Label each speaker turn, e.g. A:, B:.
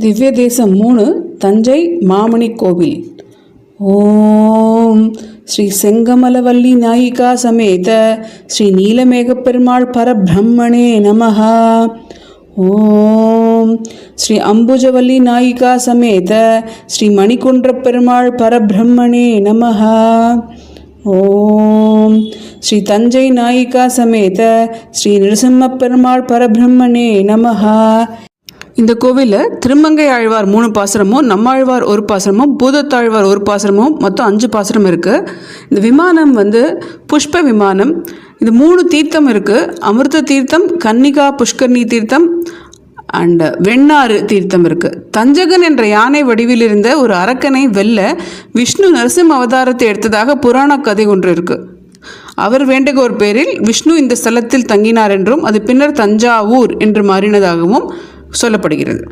A: திவ்ய தேசம் மூணு தஞ்சை மாமணி கோவில். ஓம் ஸ்ரீ செங்கமலவல்லி நாயிகா சமேத ஸ்ரீ நீலமேக பெருமாள் பரபிரம்மணே நமஹா. ஓம் ஸ்ரீ அம்புஜவல்லி நாயிகா சமேத ஸ்ரீ மணிகுன்ற பெருமாள் பரபிரம்மணே நமஹா. ஓம் ஸ்ரீ தஞ்சை நாயிகா சமேத ஸ்ரீ நிருசிம்ம பெருமாள் பரபிரம்மணே நமஹா. இந்த கோவிலில் திருமங்கை ஆழ்வார் மூணு பாசுரமும் நம்மாழ்வார் ஒரு பாசுரமும் பூதத்தாழ்வார் ஒரு பாசுரமும் மொத்தம் அஞ்சு பாசுரம் இருக்குது இந்த விமானம் வந்து புஷ்ப விமானம். இது மூணு தீர்த்தம் இருக்குது அமிர்த தீர்த்தம் கன்னிகா புஷ்கர்ணி தீர்த்தம் அண்ட் வெண்ணாறு தீர்த்தம் இருக்குது தஞ்சகன் என்ற யானை வடிவில் இருந்த ஒரு அரக்கனை வெல்ல விஷ்ணு நரசிம்ம அவதாரத்தை எடுத்ததாக புராண கதை ஒன்று இருக்குது அவர் வேண்டுகோர் பேரில் விஷ்ணு இந்த ஸ்தலத்தில் தங்கினார் என்றும் அது பின்னர் தஞ்சாவூர் என்று மாறினதாகவும் சொல்லப்படுகிறது.